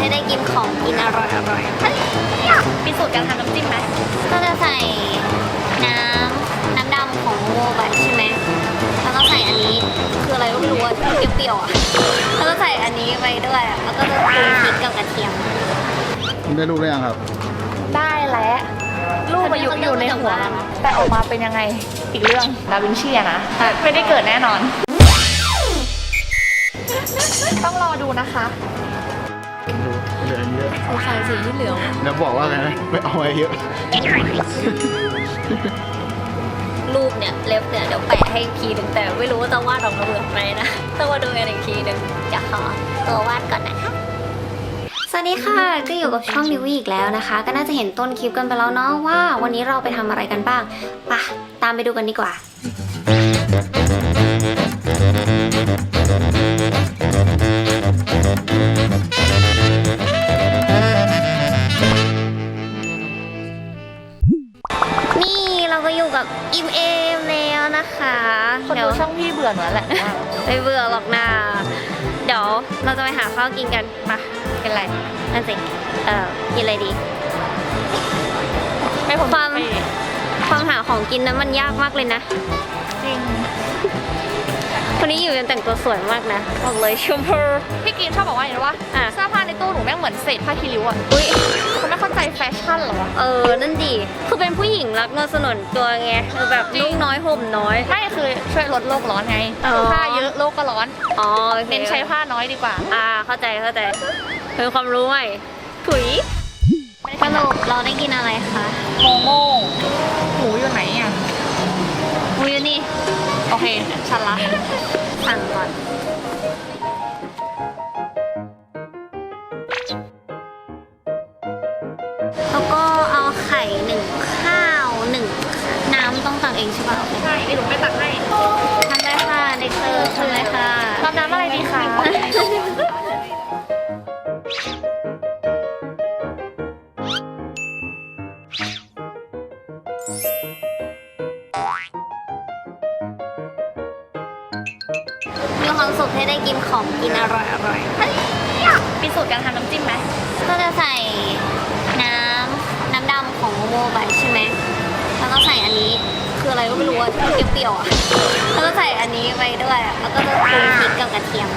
ให้ได้กินของกินอร่อยอร่อยมีสูตรการทำน้ำจิ้มไหมก็จะใส่น้ำน้ำดำของโมบัตใช่ไหมแล้วก็ใส่อันนี้คืออะไรก็ไม่รู้อะเปรี้ยวๆอะแล้วก็ใส่อันนี้ไปด้วยอะแล้วก็จะปรุงพริกกับกระเทียม คุณได้รูปหรือยังครับ ได้แล้วรูปมาอยู่อยู่ในหัวแล้วนะแต่ออกมาเป็นยังไงอีกเรื่องดาวินชีอะนะแต่ไม่ได้เกิดแน่นอน ต้องรอดูนะคะ เหลือเยอะใส่สีเหลืองแล้วบอกว่าไงนะไม่เอาไว้เยอะ รูปเนี่ยเล็บเนี่ยเดี๋ยวแปะให้อีกทีหนึ่งแต่ไม่รู้ว่าจะวาดออกมาเหมือนไหมนะต้องมาดูกันอีกทีหนึ่งจะขอตัววาดก่อนนะคะ สวัสดีค่ะ ก็อยู่กับช่องนิวอีกแล้วนะคะ ก็น่าจะเห็นต้นคลิปกันไปแล้วเนาะว่า วันนี้เราไปทำอะไรกันบ้างไปะตามไปดูกันดีกว่านี่ ก็อยู่กับอิมเอมแล้วนะคะคนเดี๋ยดูวช่องพี่เบื่อหนูแล้วแหละ ไม่เบื่อหรอกนะเดี๋ยวเราจะไปหาข้าวกินกันปะเป็นไรนั่นสิเอ่อกินอะไรดีไม่ผมความไม่ความหาของกินนั้นมันยากมากเลยนะจริงค นนี้อยู่กันแต่งตัวสวยมากนะบอกเลยชมพูพี่กรีนชอบบอกว่าอย่างนี้ว่าอะเสื้อผ้าในตู้หนูแม่งเหมือนเศษผ้าคีริ้วอะอุ้ยคุณไม่เข้าใจแฟชั่นเหรอวะเออ นั่นดี คือเป็นผู้หญิงรักนวลสนนตัวไงคือแบบจริงนุ่งน้อยห่มน้อย ไม่คือช่วยลดโลกร้อนไงอ๋อผ้าเยอะโลกก็ร้อน อ๋อโอเคเน้นใช้ผ้าน้อยดีกว่า อ่า เข้าใจเข้าใจเป็นความรู้ใหม่ถุยสรุปเราได้กินอะไรคะ โมโม่หมูอยู่ไหนอะมู อยู่นี่ โอเคฉันละสั่งก่อนแล้วก็เอาไข่หนึ่งข้าวหนึ่งน้ำต้องตักเองใช่ป่ะใช่เดี๋ยวหนูไปตักให้ทำได้ค่ะเด็กเสิร์ฟทำเลยค่ะรับน้ำอะไรดีคะ ของกินอร่อยอร่อยมีสูตรการทำน้ำจิ้มไหมก็จะใส่น้ำน้ำดำของโมโมไปใช่ไหมแล้วก็ใส่อันนี้คืออะไรก็ไม่รู้อะเปรี้ยวๆอะแล้วก็ใส่อันนี้ไปด้วยอะแล้วก็จะปรุงพริกกับกระเทียม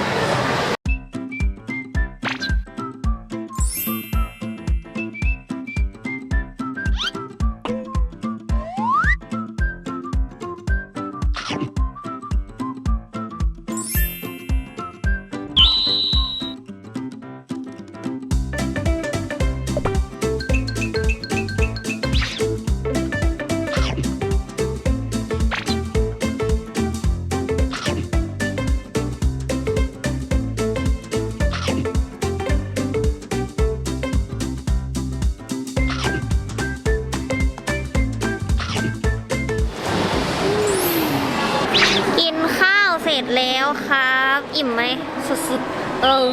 สุดๆเออ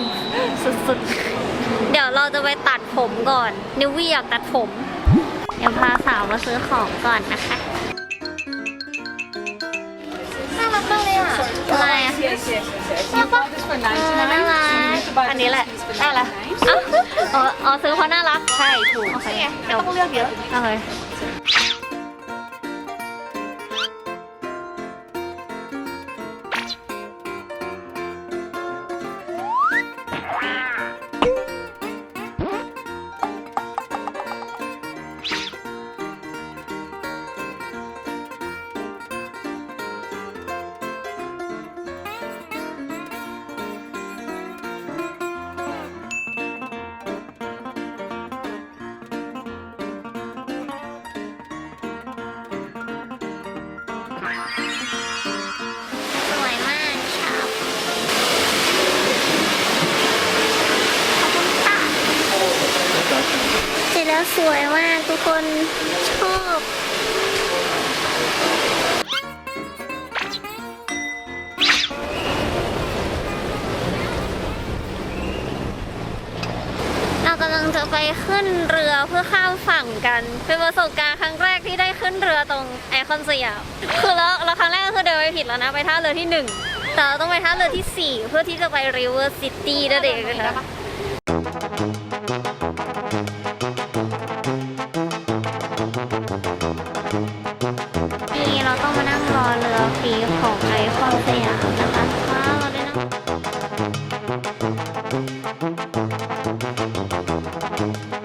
สุดๆ เดี๋ยวเราจะไปตัดผมก่อน นิววี่อยากตัดผม เดี๋ยวพาสาวมาซื้อของก่อนนะคะ น่ารักมากเลยอะอะไรอะ น่ารักน่ารักอันนี้แหละ ได้ละอ้าวอ๋ออ๋อ ซื้อเพราะน่ารัก ใช่ ถูกโอเคนี่ไงไม่เดี๋ยวต้องเลือกเยอะโอเค แล้วสวยมากทุกคนชอบเรากำลังจะไปขึ้นเรือเพื่อข้ามฝั่งกันเป็นประสบการณ์ครั้งแรกที่ได้ขึ้นเรือตรงไอคอนสยามคือแล้วเราครั้งแรกก็คือเดินไปผิดแล้วนะไปท่าเรือที่หนึ่งแต่เราต้องไปท่าเรือที่สี่เพื่อที่จะไปริเวอร์ซิตี้นั่นเองนะคะ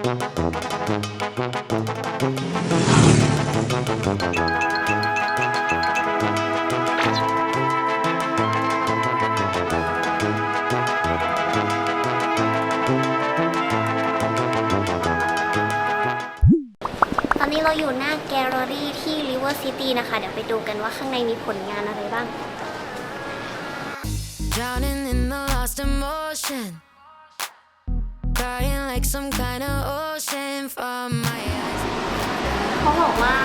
ตอนนี้เราอยู่หน้าแกลเลอรี่ที่ River City นะคะ เดี๋ยวไปดูกันว่าข้างในมีผลงานอะไรบ้าง Drowning in the lost emotion. Crying like some kind of ocean from my eyes. เขาบอกว่า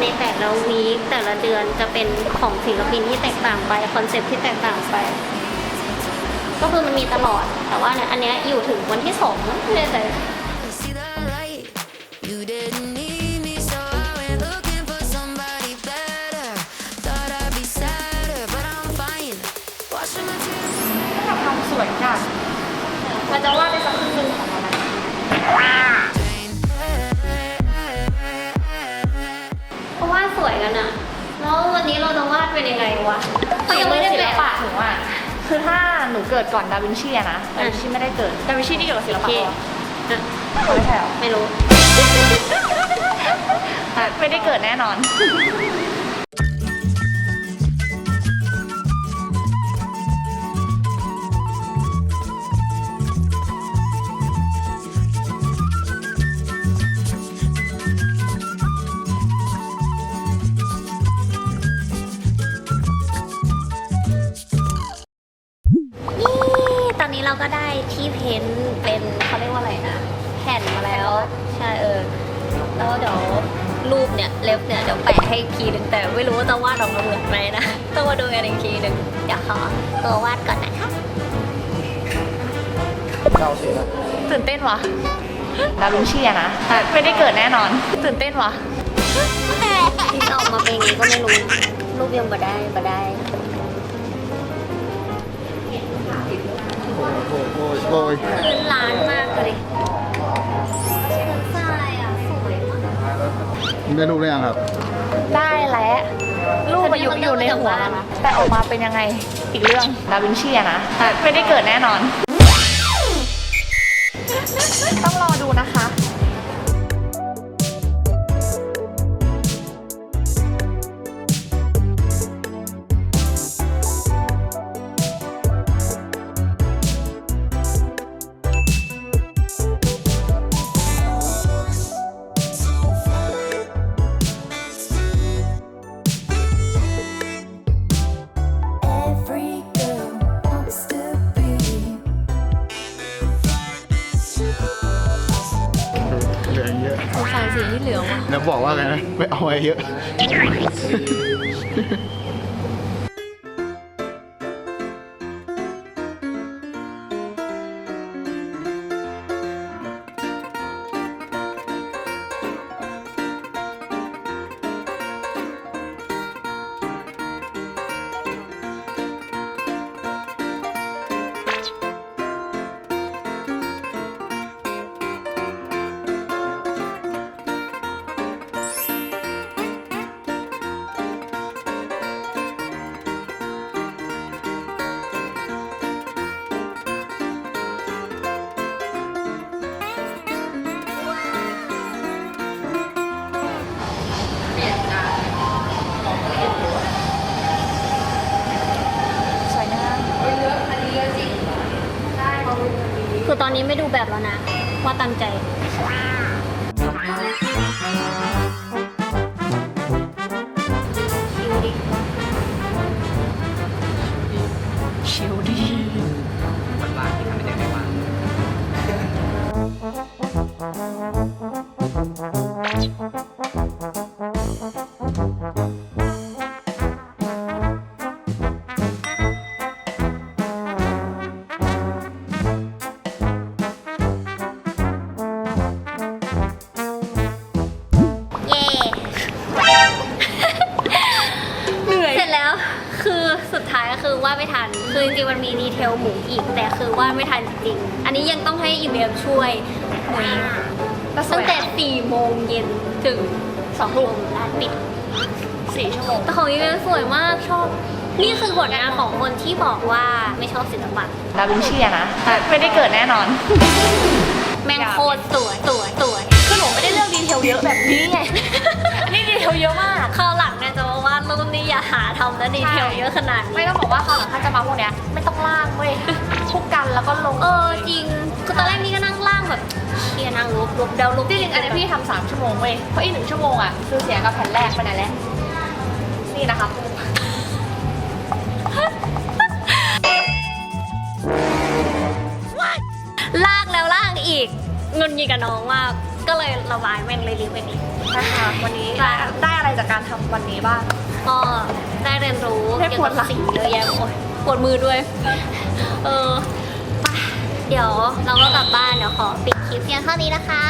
ในแต่ละวีคแต่ละเดือนจะเป็นของศิลปินที่แตกต่างไปคอนเซ็ปต์ที่แตกต่างไป ก็คือมันมีตลอดแต่ว่าเนี่ยอันเนี้ยอยู่ถึงวันที่สองไม่แน่ใจ You see the light. You didn't need me, so I went looking for somebody better. Thought I'd be sadder, but I'm fine. Washing my tears. ถ้าทำสวยจั ดมันจะวาดได้สักครึ่งหนึงของมันนะ Drain. เพราะว่าสวยกันอะแล้ววันนี้เราจะวาดเป็นยังไงวะเขายังไม่ได้ศิลแปะปะหนูอะคือถ้าหนูเกิดก่อนดาวินชีอะนะดาวินชีไม่ได้เกิดดาวินชีนี่เกี่ยวกับศิลโอปะเคเหรออะไม่ใช่เหรอไม่รู้ ไม่ได้เกิดแน่นอนนี่ เนี่ยเล็บเนี่ยเดี๋ยวแปะให้อีกทีหนึ่งแต่ไม่รู้ว่าจะวาดออกมาเหมือนไหมนะต้องมาดูกันอีกทีหนึ่งเดี๋ยวขอตัววาดก่อนนะคะเก้าสิบนะตื่นเต้นวะดาวินชีอะนะไม่ได้เกิดแน่นอน ตื่นเต้นวะที่จะออกมาเป็นยังไงก็ไม่รู้นะรูปยังบ่ได้บ่ได้โอ้ยโอ้ยโอ้ยโอ้ยพื้นล้านมากเลย ได้รูปหรือยังครับ ได้แล้วลูกมาอยู่อยู่ในหัวแล้วนะแต่ออกมาเป็นยังไงอีกเรื่องดาวินชีอะนะ ไม่ได้เกิดแน่นอน แล้วบอกว่าไงนะไม่เอาอะไรเยอะ คือตอนนี้ไม่ดูแบบแล้วนะ ว่าตามใจ คือจริงๆมันมีดีเทลหมูอีก แต่คือว่าดไม่ทันจริงๆ อันนี้ยังต้องให้อีเมลช่วยหมูแล้วสตั้วงยแต่อะสี่โมงเย็นถึงสองทุ่มร้านปิดสี่ชั่วโมงแต่ของอีเมลสวยมากชอบ นี่คือผลงานของคนที่บอกว่าไม่ชอบศิลปะดาวินชีอะนะไม่ได้เกิดแน่นอน แม่งโคตรสวยสวยสวยคือหนูไม่ได้เลือกดีเทลเยอะแบบนี้ไงอันนี้ดีเทลเยอะมากคราวหลัง เนี่ยจะมาวาดรูปนี่อย่าหาทำแล้วดีเทลเยอะขนาดไม่นี้ต้องบอกว่าคราวหลังถ้าจะมาพวกเนี้ยไม่ต้องล่างเว้ยทุกกันแล้วก็ลงเออจริงคือตอนแรกนี่ก็นั่งล่างแบบเชียร์นั่งลบลบเดาลบจริงๆอันนี้พี่ทำสามชั่วโมงเว้ยเพราะอีกหนึ่งชั่วโมงอะคือเสียกับแผ่นแรกไปไหนแล้วนี่นะคะลากแล้วลากอีกเงินยีกับน้องมากก็เลยระบายแม่งเลยรีบไปนี่ นะคะวันนี้ได้ ได้อะไรจากการทำวันนี้บ้าง ก็ได้เรียนรู้ได้เกี่ยวปวกัดบหลัง สิ่งเยอะแยะโอ้ยปวดมือด้วย เออไปเดี๋ยวเราก็กลับบ้านเดี๋ยวขอปิดคลิปเพียงเท่านี้นะคะ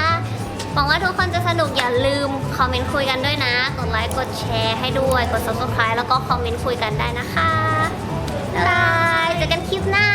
หวังว่าทุกคนจะสนุกอย่าลืมคอมเมนต์คุยกันด้วยนะ กดไลค์กดแชร์ให้ด้วย กด subscribe แล้วก็คอมเมนต์คุยกันได้นะคะบ๊ายบายเจอกันคลิปหน้า